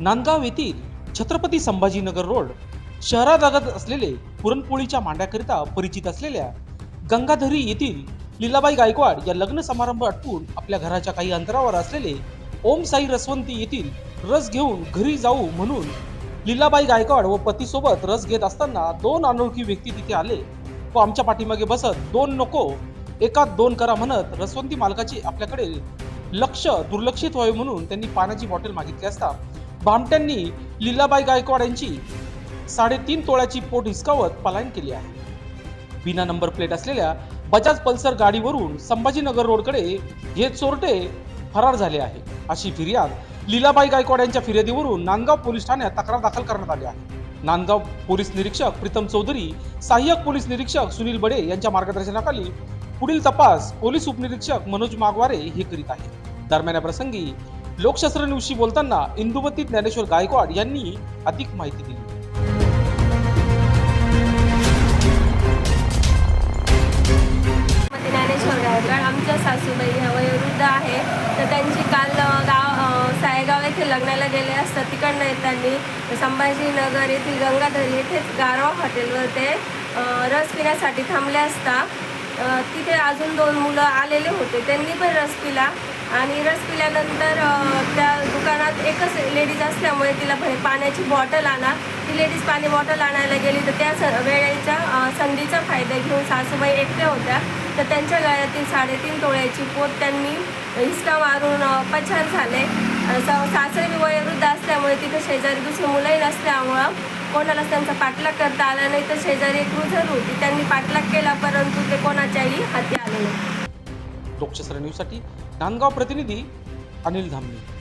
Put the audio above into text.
नांदगाव येथील छत्रपती संभाजीनगर रोड शहरालगत असलेले पुरणपोळीच्या मांड्याकरिता परिचित असलेल्या गंगाधरी येथील लीलाबाई गायकवाड या लग्न समारंभ आटपून आपल्या घराच्या काही अंतरावर असलेले ओम साई रसवंती येथील रस घेऊन घरी जाऊ म्हणून लीलाबाई गायकवाड व पतीसोबत रस घेत असताना दोन अनोळखी व्यक्ती तिथे आले व आमच्या पाठीमागे बसत दोन नको एकात दोन करा म्हणत रसवंती मालकाची आपल्याकडे लक्ष दुर्लक्षित व्हावे म्हणून त्यांनी पाण्याची बॉटल मागितली असता भामट्यांनी लीलाबाई गायकवाड यांची साडेतीन तोळ्याची पोट हिसकावत पलायन केली आहे. बिना नंबर प्लेट असलेल्या बजाज पल्सर गाडीवरून संभाजीनगर रोडकडे हे चोरटे फरार झाले आहे अशी फिर्याद लीलाबाई गायकवाड यांच्या फिर्यादीवरून नांदगाव पोलीस ठाण्यात तक्रार दाखल करण्यात आली आहे. नांदगाव पोलीस निरीक्षक प्रीतम चौधरी सहाय्यक पोलीस निरीक्षक सुनील बडे यांच्या मार्गदर्शनाखाली पुढील तपास पोलीस उपनिरीक्षक मनोज मागवारे हे करीत आहेत. दरम्यान या प्रसंगी लोकशास्त्र न्यूजशी बोलताना इंदुमती ज्ञानेश्वर गायकवाड यांनी अधिक माहिती दिली. ज्ञानेश्वर गायकवाड आमच्या सासूबाई ह्या वयोवृद्ध आहे. तर त्यांची काल गाव सायगाव येथे लग्नाला गेले असतात तिकडनं येताना संभाजीनगर येथील गंगाधर येथेच गारवा हॉटेलवर ते रस पिण्यासाठी थांबले असता. तिथे अजून दोन मुलं आलेले होते. त्यांनी पण रस पिला आणि रस पिल्यानंतर त्या दुकानात एकच लेडीज असल्यामुळे तिला पाण्याची बॉटल आणा. ती लेडीज पाणी बॉटल आणायला गेली तर त्या स- वेळेच्या संधीचा फायदा घेऊन सासूबाई एकट्या होत्या. तर त्यांच्या गळ्यातील साडेतीन तोळ्याची पोत त्यांनी हिसका मारून पछार झाले. सासरे वयोवृद्ध असल्यामुळे तिथे शेजारी दुसरी मुलंही नसल्यामुळं कोणालाच त्यांचा पाठलाग करता आला नाही. तर शेजारी एक क्रुझर होती. त्यांनी पाठलाग केला पण ते लोकशास्त्र न्यूजसाठी नांदगाव प्रतिनिधी अनिल धामणे.